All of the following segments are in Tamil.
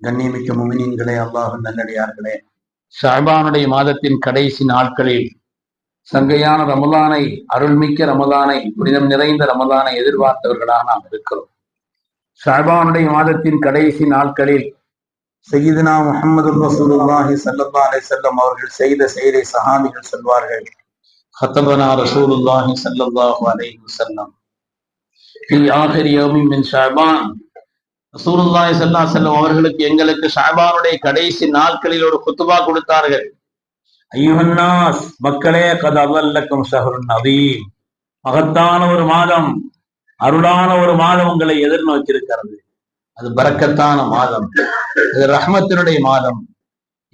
கண்ணியமிக்க முமினின்களே அல்லாஹ் நல்லடியார்களே ஷாபானுடைய மாதத்தின் கடைசி நாட்களில் சங்கையான ரமலானை அருள்மிக்க ரமலானை புனிதம் நிறைந்த ரமலானை எதிர்பார்த்தவர்களாக நாம் இருக்கிறோம் ஷாபானுடைய மாதத்தின் கடைசி நாட்களில் சையீதுனா முஹம்மது ரசூலுல்லாஹி ஸல்லல்லாஹு அலைஹி வஸல்லம் அவர்கள் செய்த செயலை சஹாபிகள் சொல்வார்கள் خطبنا رسول الله صلى الله عليه وسلم في آخر يوم من شعبان ரசூலுல்லாஹி ஸல்லல்லாஹு அலைஹி வஸல்லம் அவர்களுக்கு எங்களுக்கு ஷாபானுடைய கடைசி நாட்களில் ஒரு குத்துபா கொடுத்தார்கள். ஐயுஹன்னாஸ் மக்களே கத் அவல்லக்கும் ஷஹருன் அதீம் மகத்தான ஒரு மாதம் அருளான ஒரு மாதம் உங்களை எதிர்நோக்கி இருக்கிறது அது பரக்கத்தான மாதம். அது ரஹ்மத்தினுடைய மாதம்.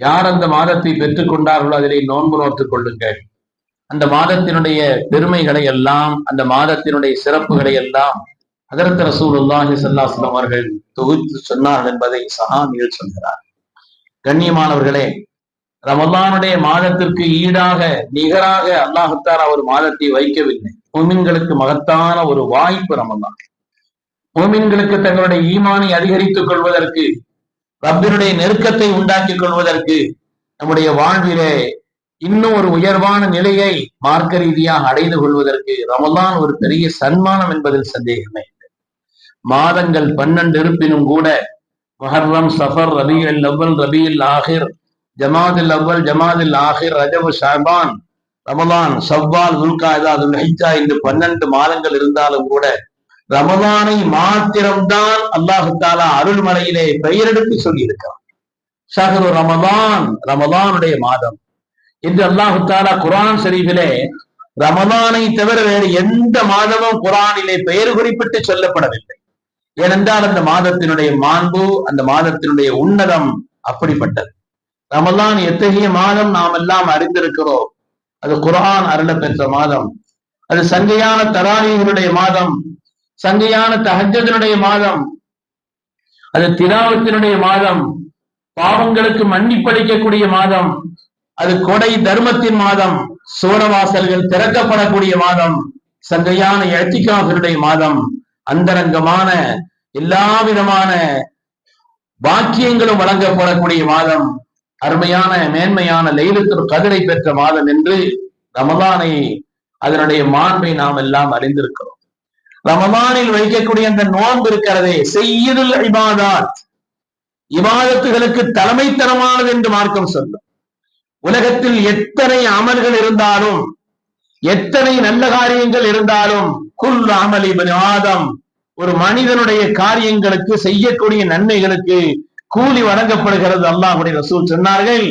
யார் அந்த மாதத்தை பெற்றுக் கொண்டார்களோ அதிலே நோன்பு நோற்றுக் கொள்ளுங்கள். அந்த மாதத்தினுடைய பெருமைகளை எல்லாம் அந்த மாதத்தினுடைய சிறப்புகளை எல்லாம் அதற்கு ரசூலுல்லாஹி சல்லாஸ்லம் அவர்கள் தொகுத்து சொன்னார்கள் என்பதை சஹாமியில் சொல்கிறார் கண்ணியமானவர்களே ரமலானுடைய மாதத்திற்கு ஈடாக நிகராக அல்லாஹத்தார் ஒரு மாதத்தை வைக்கவில்லை. மூமின்களுக்கு மகத்தான ஒரு வாய்ப்பு ரமலான். மூமின்களுக்கு தங்களுடைய ஈமானை அதிகரித்துக் கொள்வதற்கு ரப்பினுடைய நெருக்கத்தை உண்டாக்கிக் கொள்வதற்கு நம்முடைய வாழ்விலே இன்னும் ஒரு உயர்வான நிலையை மார்க்க ரீதியாக அடைந்து கொள்வதற்கு ரமலான் ஒரு பெரிய சன்மானம் என்பதில் சந்தேகமே. மாதங்கள் பன்னெண்டு இருப்பினும் கூட மஹர்ரம் சஃபர் ரபியுல் அவ்வல் ரபியுல் ஆஹிர் ஜமாதுல் அவ்வல் ஜமாதுல் ஆஹிர் ரஜபு ஷாபான் ரமதான் சவ்வால் உல்காதா துல்ஹிஜா என்று பன்னெண்டு மாதங்கள் இருந்தாலும் கூட ரமதானை மாத்திரம்தான் அல்லாஹு தாலா அருள்மலையிலே பெயரெடுத்து சொல்லியிருக்கிறான். சஹரு ரமதான் ரமதானுடைய மாதம். என்று அல்லாஹு தாலா குரான் ஷரீஃபிலே ரமதானை தவிர வேறு எந்த மாதமும் குரானிலே பெயர் குறிப்பிட்டு சொல்லப்படவில்லை. ஏனென்றால் அந்த மாதத்தினுடைய மாண்பு அந்த மாதத்தினுடைய உன்னதம் அப்படிப்பட்டது. ரமலான் எத்தகைய மாதம் நாம் எல்லாம் அறிந்திருக்கிறோம்? அது குரான் அருள பெற்ற மாதம். அது சங்கையான தராணிகளுடைய மாதம். சங்கையான தஹஜனுடைய மாதம். அது திராவத்தினுடைய மாதம். பாவங்களுக்கு மன்னிப்பளிக்கக்கூடிய மாதம். அது கொடை தர்மத்தின் மாதம். சோழவாசல்கள் திறக்கப்படக்கூடிய மாதம். சங்கையான எழுத்திகாசருடைய மாதம். அந்தரங்கமான எல்லா விதமான பாக்கியங்களும் வழங்கப்படக்கூடிய மாதம் அருமையான மேன்மையான லைலத்தில் கதிரை பெற்ற மாதம் என்று ரமதானை அதனுடைய மாண்பை நாம் எல்லாம் அறிந்திருக்கிறோம். ரமதானில் வைக்கக்கூடிய அந்த நோன்பு இருக்கிறதே செய்யதில் இபாதாத். இபாதத்துகளுக்கு தலைமைத்தனமானது என்று மார்க்கம் சொல்லும். உலகத்தில் எத்தனை அமல்கள் இருந்தாலும் எத்தனை நல்ல காரியங்கள் இருந்தாலும் குல் அமலி ஆதம். ஒரு மனிதனுடைய காரியங்களுக்கு செய்யக்கூடிய நன்மைகளுக்கு கூலி வழங்கப்படுகிறது அல்லாஹுடைய ரசூல் சொன்னார்கள்.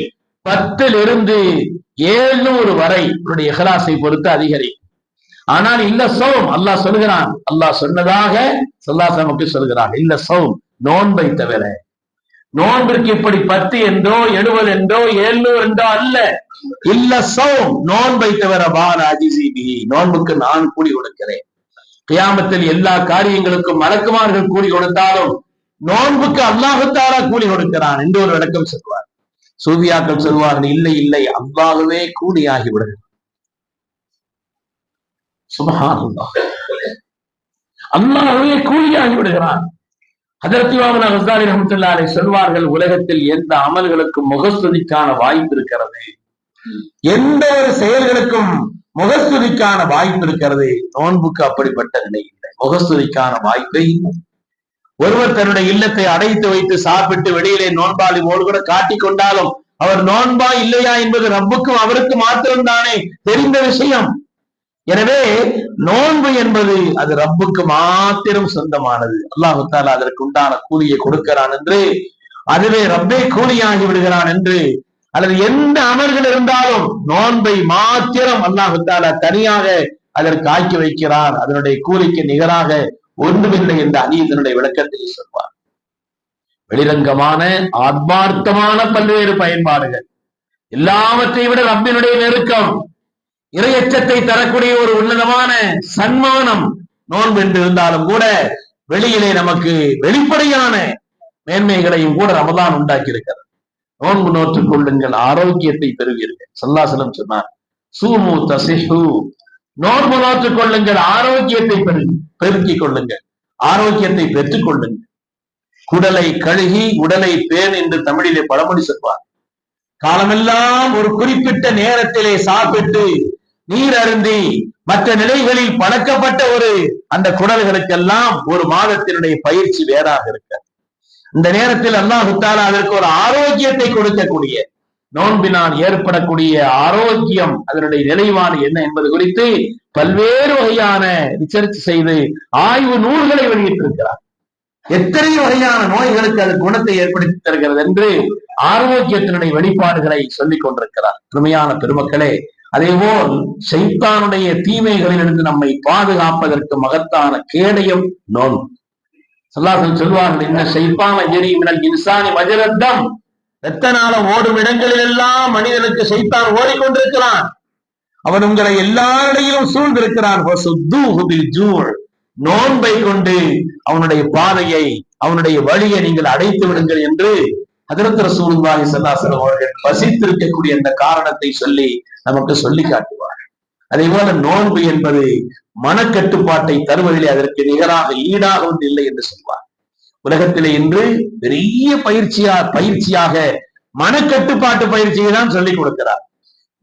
பத்தில் இருந்து ஏழுநூறு வரை உன்னுடைய இஹலாசை பொறுத்து அதிகரிக்கும். ஆனால் இல்ல சோம் அல்லாஹ் சொல்கிறான் அல்லாஹ் சொன்னதாக சொல்லாசம் அப்படி சொல்கிறான் இல்ல சோம் நோன்பை தவிர. நோன்பிற்கு இப்படி பத்து என்றோ எழுபது என்றோ ஏழ்நூறு என்றோ அல்ல. இல்ல சோம் நோன்பை தவிர பாலாஜிசிபி நோன்புக்கு நான் கூலி கொடுக்கிறேன். கியாமத்தில் எல்லா காரியங்களுக்கும் மலக்குமார்கள் கூலி கொடுத்தாலும் நோன்புக்கு அல்லாஹத்தாரா கூலி கொடுக்கிறான் என்று ஒரு விளக்கம் சொல்வார். சூவியாக்கள் சொல்வார்கள் இல்லை இல்லை அல்லாகவே கூலியாகி விடுகிறான் சுபஹானல்லாஹ். அல்லாஹுவே கூலியாகி விடுகிறான். அதற்கு ஹசாரி ரஹமத்துல்லாரை சொல்வார்கள் உலகத்தில் எந்த அமல்களுக்கும் முகஸ்துதிக்கான வாய்ப்பு இருக்கிறது. எந்த ஒரு செயல்களுக்கும் முகஸ்துதிக்கான வாய்ப்பு இருக்கிறது. நோன்புக்கு அப்படிப்பட்ட நிலை இல்லை. முகஸ்துதிக்கான வாய்ப்பை ஒருவர் தன்னுடைய இல்லத்தை அடைத்து வைத்து சாப்பிட்டு வெளியிலே நோன்பாளி போல் கூட காட்டிக் கொண்டாலும் அவர் நோன்பா இல்லையா என்பது ரப்புக்கும் அவருக்கு மாத்திரம்தானே தெரிந்த விஷயம். எனவே நோன்பு என்பது அது ரப்புக்கு மாத்திரம் சொந்தமானது. அல்லாஹு அதற்கு உண்டான கூலியை கொடுக்கிறான் என்று அதுவே ரப்பே கூலியாகி விடுகிறான் என்று அல்லது எந்த அமல்கள் இருந்தாலும் நோன்பை மாத்திரம் அல்லாஹு தனியாக அதற்கு ஆக்கி வைக்கிறார் அதனுடைய கூலிக்கு நிகராக ஒன்றுமில்லை என்ற அநீதனுடைய விளக்கத்தை சொல்வார். வெளிரங்கமான ஆத்மார்த்தமான பல்வேறு பயன்பாடுகள். எல்லாவற்றை விட ரப்பினுடைய நெருக்கம் இரையச்சத்தை தரக்கூடிய ஒரு உன்னதமான சன்மானம் நோன்பு என்று இருந்தாலும் கூட வெளியிலே நமக்கு வெளிப்படையான மேன்மைகளையும் கூட ரமதான் உண்டாக்கி இருக்கிறது நோன்பு நோற்றுக் கொள்ளுங்கள் ஆரோக்கியத்தை பெறுவீர்கள். சல்லாசலம் சொன்னார் சூமு தசிஹு நோன்பு நோற்றுக் கொள்ளுங்கள் ஆரோக்கியத்தை பெரு பெருக்கிக் கொள்ளுங்கள் ஆரோக்கியத்தை பெற்றுக் கொள்ளுங்கள். குடலை கழுகி உடலை பேன் என்று தமிழிலே பழமொழி சொல்வார். காலமெல்லாம் ஒரு குறிப்பிட்ட நேரத்திலே சாப்பிட்டு நீர் அருந்தி மற்ற நிலைகளில் பழக்கப்பட்ட ஒரு அந்த குடல்களுக்கெல்லாம் ஒரு மாதத்தினுடைய பயிற்சி வேறாக இருக்க இந்த நேரத்தில் அல்லாஹு அதற்கு ஒரு ஆரோக்கியத்தை கொடுக்கக்கூடிய நோன்பினால் ஏற்படக்கூடிய ஆரோக்கியம் அதனுடைய நிலைவான என்ன என்பது குறித்து பல்வேறு வகையான ரிசர்ச் செய்து ஆய்வு நூல்களை வெளியிட்டிருக்கிறார். எத்தனை வகையான நோய்களுக்கு அது குணத்தை ஏற்படுத்தி தருகிறது என்று ஆரோக்கியத்தினுடைய வெளிப்பாடுகளை சொல்லிக் கொண்டிருக்கிறார். உண்மையான பெருமக்களே அதேபோல் சைத்தானுடைய தீமைகளிலிருந்து நம்மை பாதுகாப்பதற்கு மகத்தான கேடயம் நோன்பு. சொல்லாசல் சொல்வார்கள் என்ன சைத்தான எரிமினல் இன்சானி மஜரத்தம் ரத்தனால ஓடும் இடங்களில் எல்லாம் மனிதனுக்கு சைத்தான் ஓடிக்கொண்டிருக்கிறான். அவன் உங்களை எல்லாரிடையிலும் சூழ்ந்திருக்கிறான். நோன்பை கொண்டு அவனுடைய பாதையை அவனுடைய வழியை நீங்கள் அடைத்து விடுங்கள் என்று அதிரத்திர சூழ்ந்தாய் ஸல்லல்லாஹு அவர்கள் வசித்திருக்கக்கூடிய அந்த காரணத்தை சொல்லி நமக்கு சொல்லி காட்டுவார். அதே போல நோன்பு என்பது மனக்கட்டுப்பாட்டை தருவதிலே அதற்கு நிகராக ஈடாக ஒன்று இல்லை என்று சொல்வார். உலகத்திலே இன்று பெரிய பயிற்சியா பயிற்சியாக மனக்கட்டுப்பாட்டு பயிற்சியை தான் சொல்லிக் கொடுக்கிறார்.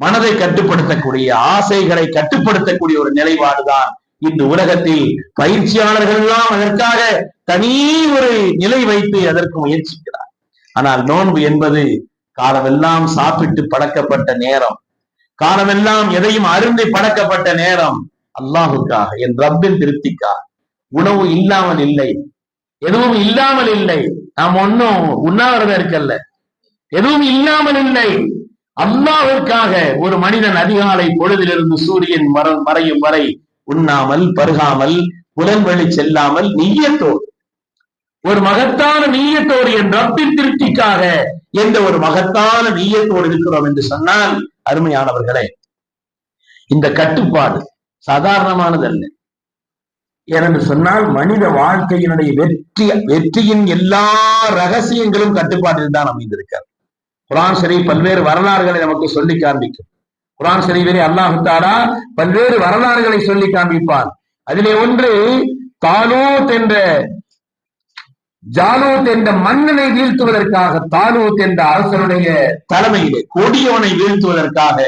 மனதை கட்டுப்படுத்தக்கூடிய ஆசைகளை கட்டுப்படுத்தக்கூடிய ஒரு நிலைப்பாடுதான் இந்த உலகத்தில் பயிற்சியாளர்கள் எல்லாம் அதற்காக தனி ஒரு நிலை வைத்து அதற்கு முயற்சிக்கிறார். ஆனால் நோன்பு என்பது காலமெல்லாம் சாப்பிட்டு பழக்கப்பட்ட நேரம். காலமெல்லாம் எதையும் அருந்தி பழக்கப்பட்ட நேரம் அல்லாஹுக்காக என் ரப்பின் திருப்திக்காக. உணவு இல்லாமல் இல்லை. எதுவும் இல்லாமல் இல்லை. நாம் ஒன்னும் உண்ணாவிரதம் இருக்கல்ல. எதுவும் இல்லாமல் இல்லை. அல்லாவிற்காக ஒரு மனிதன் அதிகாலை பொழுதிலிருந்து சூரியன் மர மறையும் வரை உண்ணாமல் பருகாமல் புலன்வழி செல்லாமல் நீயத்தோடு. ஒரு மகத்தான நீயத்தோடு என் ரப்பின் திருப்திக்காக எந்த ஒரு மகத்தான நீயத்தோடு இருக்கிறோம் என்று சொன்னால் அருமையானவர்களே இந்த கட்டுப்பாடு சாதாரணமானது அல்ல ஏனென்று சொன்னால் மனித வாழ்க்கையினுடைய வெற்றி வெற்றியின் எல்லா ரகசியங்களும் கட்டுப்பாட்டில் தான் அமைந்திருக்கார் குரான் சரி பல்வேறு வரலாறுகளை நமக்கு சொல்லி காண்பிக்கும். குரான் ஷரீஃபிலே அல்லாஹு பல்வேறு வரலாறுகளை சொல்லி காண்பிப்பான் அதிலே ஒன்று தாலூத் என்ற ஜாலூத் என்ற மன்னனை வீழ்த்துவதற்காக தாலூத் என்ற அரசனுடைய தலைமையிலே கொடியவனை வீழ்த்துவதற்காக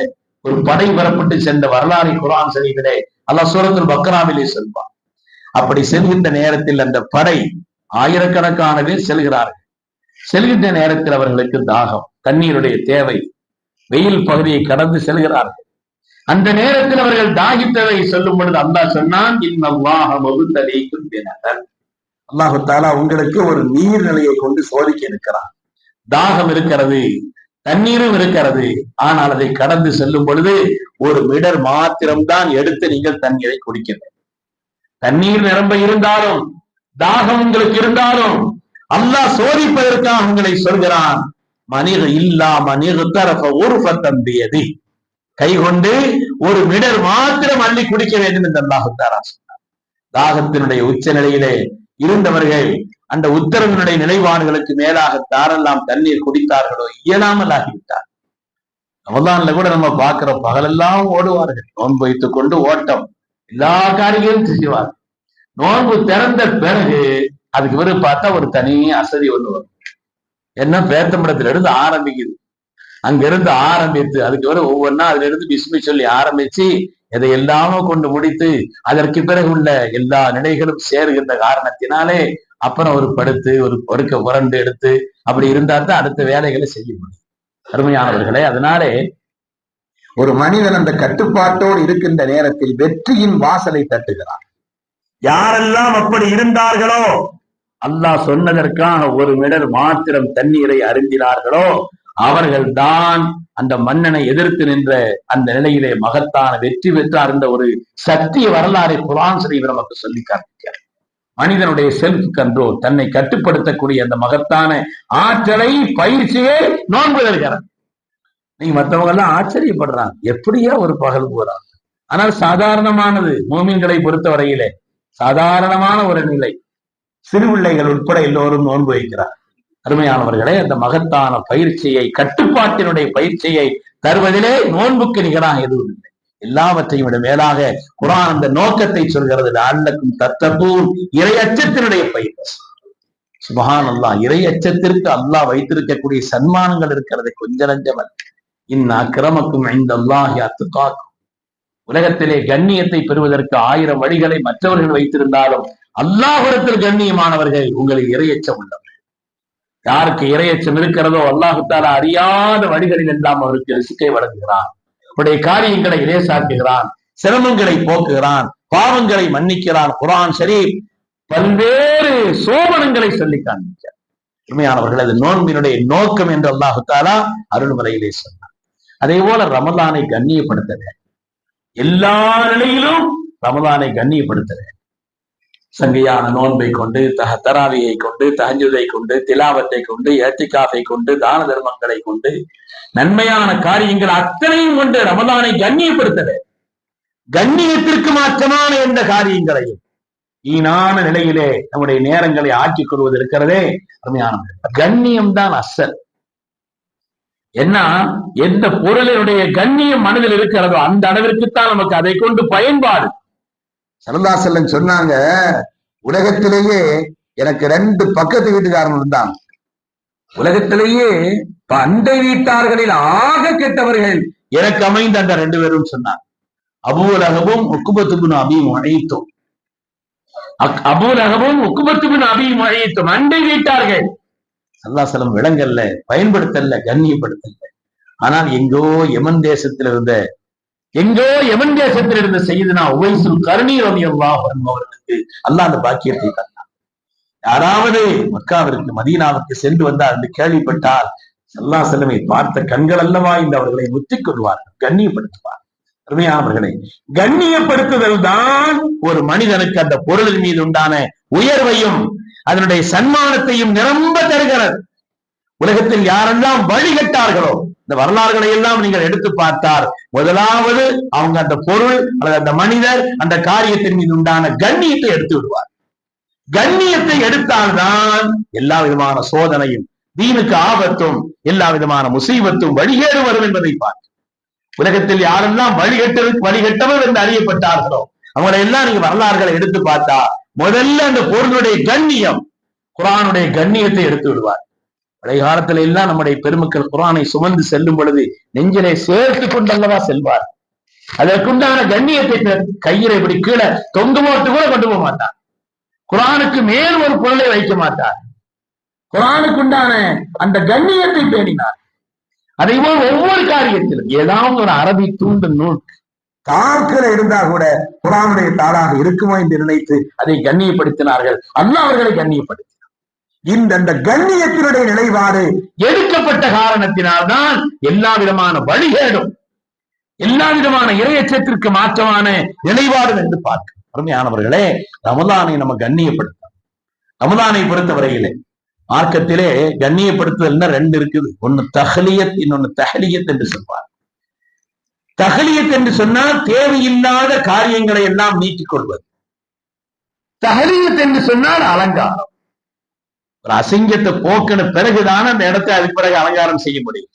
ஒரு படை வரப்பட்டு சென்ற வரலாறு குரான் ஷரீஃபிலே அல்லா சூரத்துல் பக்ராவிலே செல்வான். அப்படி செல்கின்ற நேரத்தில் அந்த படை ஆயிரக்கணக்கான பேர் செல்கிறார்கள். செல்கின்ற நேரத்தில் அவர்களுக்கு தாகம் தண்ணீருடைய தேவை வெயில் பகுதியை கடந்து செல்கிறார்கள். அந்த நேரத்தில் அவர்கள் தாகித்ததை சொல்லும் பொழுது அல்லாஹ் சொன்னான் இன்னல்லாஹ வகுத்தலைக்கும் அல்லாஹு தாலா உங்களுக்கு ஒரு நீர்நிலையை கொண்டு சோதிக்க இருக்கிறான். தாகம் இருக்கிறது தண்ணீரும் இருக்கிறது. ஆனால் அதை கடந்து செல்லும் பொழுது ஒரு மிடர் மாத்திரம்தான் எடுத்து நீங்கள் தண்ணீரை குடிக்கிறது தண்ணீர் நிரம்ப இருந்தாலும் தாகம் உங்களுக்கு இருந்தாலும் அல்லாஹ் சோதிப்பதற்காக உங்களை சொல்கிறான் மனித இல்லா மனித தரப்ப ஒரு பத்தம்பியது கை கொண்டு ஒரு மிடர் மாத்திரம் அள்ளி குடிக்க வேண்டும் என்று அல்லாஹுத்தாரா சொன்னார் தாகத்தினுடைய உச்ச நிலையிலே இருந்தவர்கள் அந்த உத்தரவினுடைய நினைவானுகளுக்கு மேலாக தாரெல்லாம் தண்ணீர் குடித்தார்களோ இயலாமல் ஆகிவிட்டார். ரமதான்ல கூட நம்ம பார்க்கிற பகலெல்லாம் ஓடுவார்கள். நோன்பு வைத்துக் கொண்டு ஓட்டம். எல்லா காரியங்களும் செய்வார் நோன்பு திறந்த பிறகு அதுக்கு பிறகு பார்த்தா ஒரு தனி அசதி ஒண்ணு வரும். என்ன பேத்தம்படத்துல இருந்து ஆரம்பிக்குது. அங்கிருந்து ஆரம்பித்து அதுக்கு பிறகு ஒவ்வொன்னா அதுல இருந்து பிஸ்மி சொல்லி ஆரம்பிச்சு இதை எல்லாமும் கொண்டு முடித்து அதற்கு பிறகு உள்ள எல்லா நிலைகளும் சேருகின்ற காரணத்தினாலே அப்புறம் ஒரு படுத்து ஒரு படுக்க உரண்டு எடுத்து அப்படி இருந்தா தான் அடுத்த வேலைகளை செய்ய முடியும். அருமையானவர்களே அதனாலே ஒரு மனிதன் அந்த கட்டுப்பாட்டோடு இருக்கின்ற நேரத்தில் வெற்றியின் வாசலை தட்டுகிறான். யாரெல்லாம் அப்படி இருந்தார்களோ அல்லாஹ் சொன்னதற்காக ஒரு மிடர் மாத்திரம் தண்ணீரை அருந்தினார்களோ அவர்கள் தான் அந்த மன்னனை எதிர்த்து நின்ற அந்த நிலையிலே மகத்தான வெற்றி பெற்றார் என்ற ஒரு சத்திய வரலாறை குரான் ஸ்ரீவர் நமக்கு சொல்லி காண்பிக்கிறார் மனிதனுடைய செல்ஃப் கண்ட்ரோல் தன்னை கட்டுப்படுத்தக்கூடிய அந்த மகத்தான ஆற்றலை பயிற்சியே நோன்பு தருகிறார் நீங்க மற்றவங்க எல்லாம் ஆச்சரியப்படுறாங்க. எப்படியா ஒரு பகல் போறாங்க. ஆனால் சாதாரணமானது மோமின்களை பொறுத்தவரையிலே சாதாரணமான ஒரு நிலை. சிறு பிள்ளைகள் உட்பட எல்லோரும் நோன்பு வைக்கிறார் அருமையானவர்களே அந்த மகத்தான பயிற்சியை கட்டுப்பாட்டினுடைய பயிற்சியை தருவதிலே நோன்புக்கு நிகராக எதுவும் இல்லை. எல்லாவற்றையும் விட மேலாக குரான் அந்த நோக்கத்தை சொல்கிறது அல்லக்கும் தத்தப்பூர் இறையச்சத்தினுடைய பயிற்சி. சுபஹான் அல்லாஹ் இறை அச்சத்திற்கு அல்லாஹ் வைத்திருக்கக்கூடிய சன்மானங்கள் இருக்கிறது கொஞ்ச நஞ்சமல்ல. இன் அக்கிரமக்கும் இந்த அல்லாஹி அத்துக்காக்கும் உலகத்திலே கண்ணியத்தை பெறுவதற்கு ஆயிரம் வழிகளை மற்றவர்கள் வைத்திருந்தாலும் அல்லாஹுரத்தில் கண்ணியமானவர்கள் உங்களை இறையச்சம் உள்ளவர்கள் யாருக்கு இரையச்சம் இருக்கிறதோ அல்லாஹுத்தால அறியாத வழிகளில் எல்லாம் அவருக்கு ரிசுக்கை வழங்குகிறான். உடைய காரியங்களை இலேசாக்குகிறான் சிரமங்களை போக்குகிறான் பாவங்களை மன்னிக்கிறான். குரான் ஷரீப் பல்வேறு சோபனங்களை சொல்லி காண்பிக்கிறார். உண்மையானவர்கள் அது நோன்பினுடைய நோக்கம் என்று அல்லாஹுத்தாலா அருள்முறையிலே சொன்னார். அதே போல ரமதானை கண்ணியப்படுத்த எல்லா நிலையிலும் ரமதானை கண்ணியப்படுத்த சங்கையான நோன்பை கொண்டு தக தராவியை கொண்டு தகஞ்சுதை கொண்டு திலாவத்தை கொண்டு ஏத்திகாஃபை கொண்டு தான தர்மங்களை கொண்டு நன்மையான காரியங்கள் அத்தனையும் கொண்டு ரமதானை கண்ணியப்படுத்தவே. கண்ணியத்திற்கு மாற்றமான எந்த காரியங்களையும் ஈனான நிலையிலே நம்முடைய நேரங்களை ஆக்கிக் கொள்வது இருக்கிறதே அருமையானது கண்ணியம் தான் அசல். என்ன? எந்த பொருளினுடைய கண்ணியம் மனதில் இருக்கிறதோ அந்த அளவிற்குத்தான் நமக்கு அதை கொண்டு பயன்பாடு. சரதாசல்லன் சொன்னாங்க உலகத்திலேயே எனக்கு ரெண்டு பக்கத்து வீட்டுக்காரன் இருந்தான். உலகத்திலேயே அண்டை வீட்டார்களில் ஆக கெட்டவர்கள் எனக்கு அமைந்த அந்த ரெண்டு பேரும் சொன்னார் அபூலகமும் உக்குபத்துபின் அபியும் அழைத்தோம் அபூலகமும் உக்குபத்துபின் அபியும் அழைத்தோம் அண்டை வீட்டார்கள். சல்லாசலம் விளங்கல்ல பயன்படுத்தல கண்ணியப்படுத்தல ஆனால் எங்கோ யமன் தேசத்தில் இருந்த எங்கோ எவன் தேசத்தில் இருந்த செய்தினா உவைசுல் கருணி ரவி அல்லாஹ் அவர்களுக்கு அல்லாஹ் அந்த பாக்கியத்தை தந்தான். யாராவது மக்காவிற்கு மதீனாவிற்கு சென்று வந்தார் என்று கேள்விப்பட்டால் சல்லா செல்லமை பார்த்த கண்கள் அல்லவா இந்த அவர்களை முத்திக் கொள்வார்கள் கண்ணியப்படுத்துவார். அருமையானவர்களை கண்ணியப்படுத்துதல் தான் ஒரு மனிதனுக்கு அந்த பொருளின் மீது உண்டான உயர்வையும் அதனுடைய சன்மானத்தையும் நிரம்ப தருகிறது. உலகத்தில் யாரெல்லாம் வழிகட்டார்களோ இந்த வரலாறுகளை எல்லாம் நீங்கள் எடுத்து பார்த்தால் முதலாவது அவங்க அந்த பொருள் அல்லது அந்த மனிதர் அந்த காரியத்தின் மீது உண்டான கண்ணியத்தை எடுத்து விடுவார். கண்ணியத்தை எடுத்தால்தான் எல்லா விதமான சோதனையும் தீனுக்கு ஆபத்தும் எல்லா விதமான முசீபத்தும் வழிகேடு வரும் என்பதை பார்த்து. உலகத்தில் யாரெல்லாம் வழிகட்டு வழிகட்டவர் என்று அறியப்பட்டார்களோ அவங்களை எல்லாம் நீங்க வரலாறுகளை எடுத்து பார்த்தா முதல்ல அந்த பொருளுடைய கண்ணியம் குரானுடைய கண்ணியத்தை எடுத்து விடுவார். பழைய காலத்துல எல்லாம் நம்முடைய பெருமக்கள் குரானை சுமந்து செல்லும் பொழுது நெஞ்சிலே சேர்த்து கொண்டல்லவா செல்வார். அதற்குண்டான கண்ணியத்தை கையில இப்படி கீழே தொங்கு போட்டு கூட கொண்டு போக மாட்டார். குரானுக்கு மேல் ஒரு பொருளை வைக்க மாட்டார். குரானுக்குண்டான அந்த கண்ணியத்தை பேணினார். அதே போல் ஒவ்வொரு காரியத்திலும் ஏதாவது ஒரு அரபி தூண்டும் நூல் தாக்கல இருந்தா கூட குரானுடைய தாளாக இருக்குமோ என்று நினைத்து அதை கண்ணியப்படுத்தினார்கள். அல்லாஹ் அவர்களை கண்ணியப்படுத்தினார் இந்த அந்த கண்ணியத்தினுடைய நிலைப்பாடு எடுக்கப்பட்ட காரணத்தினால்தான் எல்லா விதமான வழிகேடும் எல்லா விதமான இரையச்சத்திற்கு மாற்றமான நிலைப்பாடும் என்று பார்க்க. அருமையானவர்களே ரமதானை நம்ம கண்ணியப்படுத்தலாம். ரமதானை பொறுத்தவரையிலே மார்க்கத்திலே கண்ணியப்படுத்துதல்னா ரெண்டு இருக்குது. ஒன்னு தஹலியத் இன்னொன்னு தஹலியத் என்று சொல்வார். தஹலியத் என்று சொன்னால் தேவையில்லாத காரியங்களை எல்லாம் நீக்கிக் கொள்வது. தஹலியத் என்று சொன்னால் அலங்காரம். ஒரு அசிங்கத்தை போக்கின பிறகுதான் அந்த இடத்தை அதுக்கு பிறகு அலங்காரம் செய்ய முடியும்.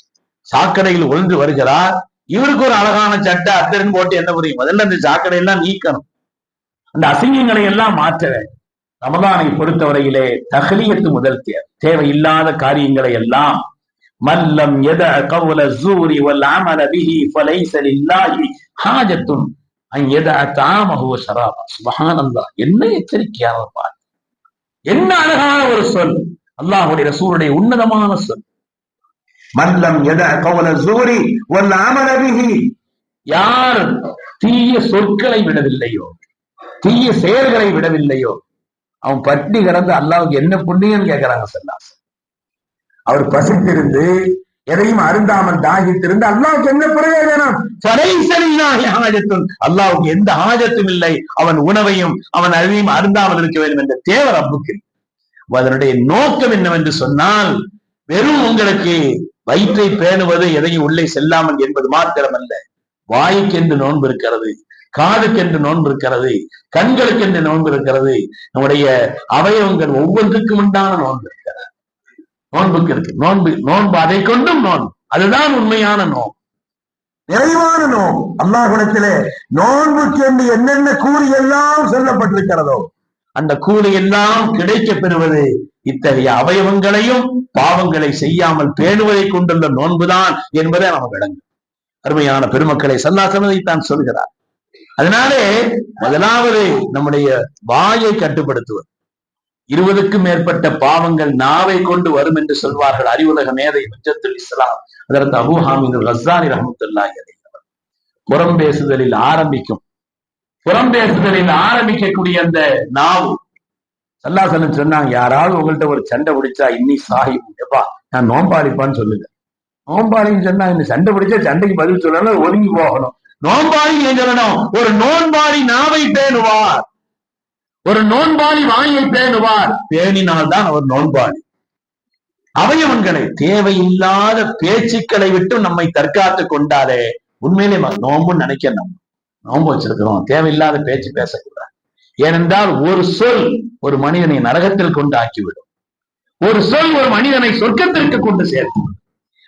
சாக்கடையில் ஒன்று வருகிறார். இவருக்கு ஒரு அழகான சட்டை அத்தரின் போட்டு என்ன புரியும்? முதல்ல அந்த சாக்கடை எல்லாம் நீக்கணும். அந்த அசிங்கங்களை எல்லாம் மாற்ற ரமதானை பொறுத்தவரையிலே தகலியத்து முதல் தேவை தேவையில்லாத காரியங்களை எல்லாம் மல்லம் எத கவுல சூரி வல் அமல பிஹி ஃபலைஸ லில்லாஹி ஹாஜத்துன் அன் எத தாமஹு ஷராபா. என்ன எச்சரிக்கையான பாட்டு என்ன அழகான ஒரு சொல்? அல்லாஹுடைய ரசூலுடைய உன்னதமான சொல். மல்லம் எத கவல சூரி வல்ல அமலபிகி யார் தீய சொற்களை விடவில்லையோ தீய செயல்களை விடவில்லையோ அவன் பட்டினி கிடந்து அல்லாவுக்கு என்ன புண்ணியம் கேட்கிறாங்க சல்லாஸ். அவர் பசித்திருந்து எதையும் அருந்தாமல் தாகித்திருந்து அல்லாவுக்கு என்ன பிரயோஜனம்? அல்லாவுக்கு எந்த ஆஜத்தும் இல்லை. அவன் உணவையும் அவன் அதையும் அருந்தாமல் இருக்க வேண்டும் என்ற தேவை ரப்புக்கு. அதனுடைய நோக்கம் என்னவென்று சொன்னால் வெறும் உங்களுக்கு வயிற்றை பேணுவது எதையும் உள்ளே செல்லாமல் என்பது மாத்திரமல்ல. வாய்க்கென்று நோன்பு இருக்கிறது காதுக்கென்று நோன்பு இருக்கிறது கண்களுக்கென்று நோன்பு இருக்கிறது. நம்முடைய அவயவங்கள் ஒவ்வொன்றுக்கும் உண்டான நோன்பு. இருக்கிறது நோன்புக்கு இருக்கு. நோன்பு நோன்பு அதை கொண்டும் நோன்பு. அதுதான் உண்மையான நோன்பு. நிறைவான நோம் குணத்திலே நோன்புக்கு என்று என்னென்ன கூலி எல்லாம் சொல்லப்பட்டிருக்கிறதோ அந்த கூலி எல்லாம் கிடைக்க பெறுவது இத்தகைய அவயவங்களையும் பாவங்களை செய்யாமல் பேணுவதை கொண்டுள்ள நோன்புதான் என்பதை நாம் விளங்கும் அருமையான பெருமக்களை சல்லாசனதை தான் சொல்கிறார். அதனாலே முதலாவது நம்முடைய வாயை கட்டுப்படுத்துவது. இருபதுக்கும் மேற்பட்ட பாவங்கள் நாவை கொண்டு வரும் என்று சொல்வார்கள் அறிவுலக மேதை முஜத்துல் இஸ்லாம். அதற்கு அபு ஹாமிது ஹசானி ரஹமத்துல்லாஹி புறம் பேசுதலில் ஆரம்பிக்கும். புறம் பேசுதலில் ஆரம்பிக்கக்கூடிய அந்த நாவு சல்லாசலம் சொன்னாங்க யாராவது உங்கள்கிட்ட ஒரு சண்டை பிடிச்சா இன்னி சாஹிப் எப்பா நான் நோம்பாளிப்பான்னு சொல்லுங்க. நோம்பாளின்னு சொன்னா இந்த சண்டை பிடிச்சா சண்டைக்கு பதில் சொல்லணும் ஒதுங்கி போகணும். நோம்பாளி ஏன் சொல்லணும்? ஒரு நோன்பாளி நாவை பேணுவார். ஒரு நோன்பாளி வாயை பேணுவார். பேணினால்தான் அவர் நோன்பாளி. அவயவன்களை தேவையில்லாத பேச்சுக்களை விட்டு நம்மை தற்காத்து கொண்டாலே உண்மையிலே நோம்பு நோம்புன்னு நினைக்க நம்ம. நோன்பு வச்சிருக்கிறோம். தேவையில்லாத பேச்சு பேசக்கூடாது. ஏனென்றால் ஒரு சொல் ஒரு மனிதனை நரகத்தில் கொண்டு ஆக்கிவிடும். ஒரு சொல் ஒரு மனிதனை சொர்க்கத்திற்கு கொண்டு சேர்த்து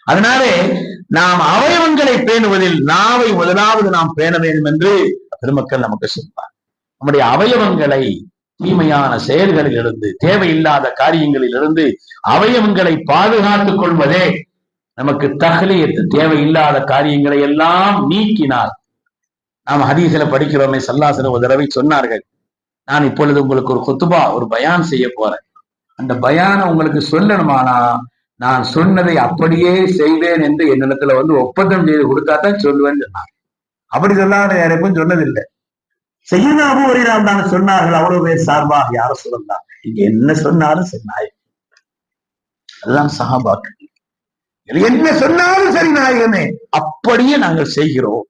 அதனாலே நாம் அவயவங்களை பேணுவதில் நாவை முதலாவது நாம் பேண வேண்டும் என்று பெருமக்கள் நமக்கு சொல்வார் நம்முடைய அவயவங்களை தீமையான செயல்களில் இருந்து தேவையில்லாத காரியங்களில் இருந்து அவயவங்களை பாதுகாத்துக் கொள்வதே நமக்கு தகலியத்து தேவையில்லாத காரியங்களை எல்லாம் நீக்கினார் நாம் ஹதீசில படிக்கிறோமே சல்லாசன ஒரு தடவை சொன்னார்கள். நான் இப்பொழுது உங்களுக்கு ஒரு கொத்துபா ஒரு பயான் செய்ய போறேன். அந்த பயானை உங்களுக்கு சொல்லணுமானா நான் சொன்னதை அப்படியே செய்வேன் என்று என்னிடத்துல வந்து ஒப்பந்தம் செய்து கொடுத்தா தான் சொல்லுவேன்னு சொன்னாங்க அப்படி சொல்லாத யாருக்கும் சொன்னதில்லை செய்யுங்க அபுவரிலாம் தான் சொன்னார்கள் அவ்வளவு பேர் சார்பாக யார சொல்லலாம் இங்க என்ன சொன்னாலும் சரி நாயகம் அதுதான் சகாபாக்கு என்ன சொன்னாலும் சரி நாயகமே. அப்படியே நாங்கள் செய்கிறோம்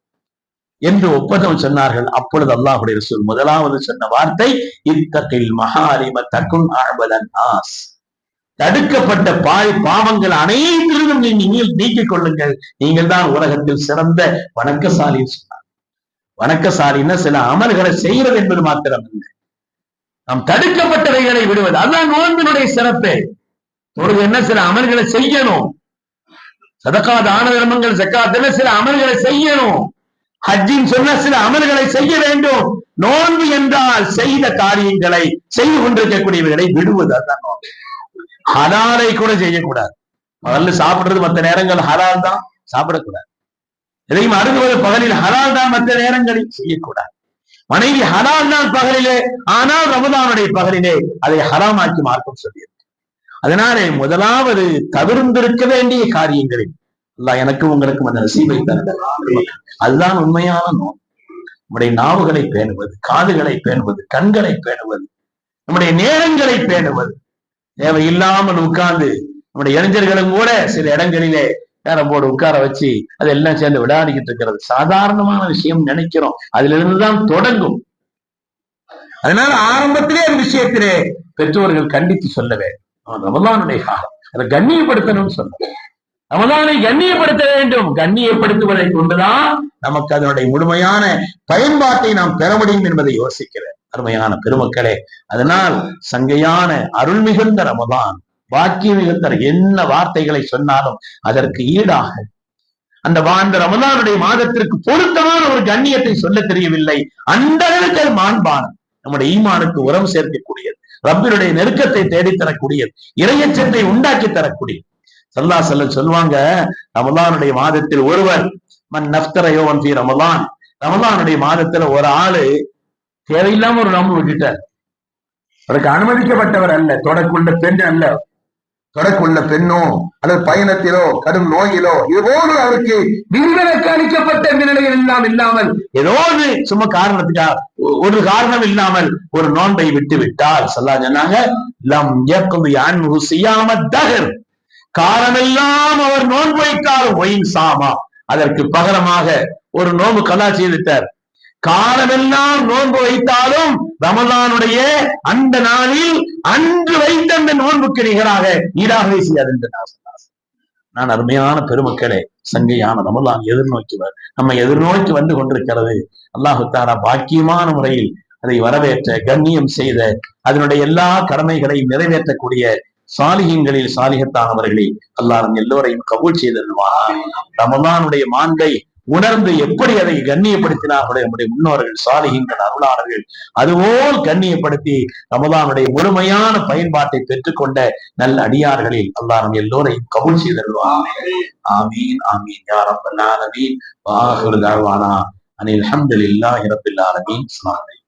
என்று ஒப்பந்தம் சொன்னார்கள். அப்பொழுது அல்லாஹுடைய ரசூல் முதலாவது சொன்ன வார்த்தை இத்தகையில் மகாரிம தகுன் ஆழ்வதன் ஆஸ் தடுக்கப்பட்ட பாய் பாவங்கள் அனைத்திலும் நீங்கள் நீக்கிக் கொள்ளுங்கள். நீங்கள் தான் உலகத்தில் சிறந்த வணக்கசாலி சொன்னார் வணக்கசாலின்னா சில அமல்களை செய்யறது என்பது மாத்திரம் இல்லை நாம் தடுக்கப்பட்டவைகளை விடுவது. அதுதான் நோன்பினுடைய சிறப்பு. தொழுது என்ன? சில அமல்களை செய்யணும். சதக்கா தான தர்மங்கள் ஜக்காத்துல சில அமல்களை செய்யணும். ஹஜ்ஜின் சொன்ன சில அமல்களை செய்ய வேண்டும். நோன்பு என்றால் செய்த காரியங்களை செய்து கொண்டிருக்கக்கூடியவர்களை விடுவது. அதுதான் நோன்பு. ஹலாலை கூட செய்யக்கூடாது. முதல்ல சாப்பிடுறது மற்ற நேரங்கள் ஹலால் தான். சாப்பிடக்கூடாது. எதையும் அருகுவது பகலில் ஹலால் தான் மற்ற நேரங்களில் செய்யக்கூடாது. மனைவி ஹலால் தான் பகலிலே ஆனால் ரமதானுடைய பகலிலே அதை ஹராமாக்கி மார்க்கம் சொல்லியிருக்கு. அதனாலே முதலாவது தவிர்ந்திருக்க வேண்டிய காரியங்களில் அல்லாஹ் எனக்கும் உங்களுக்கும் அந்த நசீபை தருகிறார் அதுதான் உண்மையான நோய். நம்முடைய நாவுகளை பேணுவது காதுகளை பேணுவது கண்களை பேணுவது நம்முடைய நேரங்களை பேணுவது. தேவையில்லாமல் உட்கார்ந்து நம்முடைய இளைஞர்களும் கூட சில இடங்களிலே கேரம் போர்டு உட்கார வச்சு அதெல்லாம் சேர்ந்து விளையாடிக்கிட்டு இருக்கிறது. சாதாரணமான விஷயம் நினைக்கிறோம். அதுல இருந்துதான் தொடங்கும். அதனால ஆரம்பத்திலே அந்த விஷயத்திலே பெற்றோர்கள் கண்டித்து சொல்ல வேண்டும். காலம். அதை கண்ணியப்படுத்தணும்னு சொன்ன ரமதானை கண்ணியப்படுத்த வேண்டும். கண்ணியப்படுத்துவதை கொண்டுதான் நமக்கு அதனுடைய முழுமையான பயன்பாட்டை நாம் பெற முடியும் என்பதை யோசிக்கிறேன் அருமையான பெருமக்களே அதனால் சங்கையான அருள்மிகுந்த ரமதான் பாக்கிய மிகுந்த என்ன வார்த்தைகளை சொன்னாலும் அதற்கு ஈடாக. அந்த வாழ்ந்த ரமதானுடைய மாதத்திற்கு பொருத்தமான ஒரு கண்ணியத்தை சொல்ல தெரியவில்லை. அந்த அளவுக்கு அது மாண்பானம் நம்முடைய ஈமானுக்கு உரம் சேர்க்கக்கூடியது ரப்பினுடைய நெருக்கத்தை தேடித் தரக்கூடியது இறையச்சத்தை உண்டாக்கி தரக்கூடியது. சல்லா சொல்ல சொல்லுவாங்க ரமதானுடைய மாதத்தில் ஒருவர் மன் நப்தரையோவன் பி ரமலான் ரமலானுடைய மாதத்துல ஒரு ஆளு தேவையில்லாம ஒரு நம்பு விட்டுட்டார். அவருக்கு அனுமதிக்கப்பட்டவர் அல்ல தொடக்குள்ள பெண் அல்ல. தொடக்குள்ள பெண்ணோ அல்லது பயணத்திலோ கடும் நோயிலோ இதுபோன்று அவருக்கு விதிவிலக்கு அளிக்கப்பட்ட இந்த எல்லாம் இல்லாமல் ஏதோ ஒரு சும்மா காரணத்துக்கா ஒரு காரணம் இல்லாமல் ஒரு நோன்பை விட்டு விட்டால் சொல்லா சொன்னாங்க லம் யான் அன்ஹு சியாம காரணம் காலமெல்லாம் அவர் நோன்பு வைத்தார். ஒயின் சாமா. அதற்கு பகரமாக ஒரு நோன்பு கலா செய்துட்டார் காலமெல்லாம் நோன்பு வைத்தாலும் ரமலானுடைய அந்த நாளில் அன்று வைத்த அந்த நோன்புக்கு நிகராக ஈடாகவே செய்யாது என்று நான் சொன்னார். நான் அருமையான பெருமக்களே சங்கையான ரமலான் எதிர்நோக்கி நம்மை எதிர்நோக்கி வந்து கொண்டிருக்கிறது. அல்லாஹு தாரா பாக்கியமான முறையில் அதை வரவேற்ற கண்ணியம் செய்த அதனுடைய எல்லா கடமைகளையும் நிறைவேற்றக்கூடிய சாலிகங்களில் சாலிகத்தானவர்களை அல்லாஹ் நம் எல்லோரையும் கபூல் செய்திருவார் ரமலானுடைய மாண்பை உணர்ந்து எப்படி அதை கண்ணியப்படுத்தினார்களோ நம்முடைய முன்னோர்கள் சாலிகின்ற அருளாளர்கள். அதுபோல் கண்ணியப்படுத்தி ரமதானுடைய முழுமையான பயன்பாட்டை பெற்றுக்கொண்ட நல்ல அடியார்களில் அல்லா நம் எல்லோரையும் கபுல் செய்தருவான் ஆமீன் ஆமீன். யா ரப்பல் ஆலமீன். வாஹிரு தஅவானா. அனில் ஹம்துலில்லாஹி ஆலமீன்.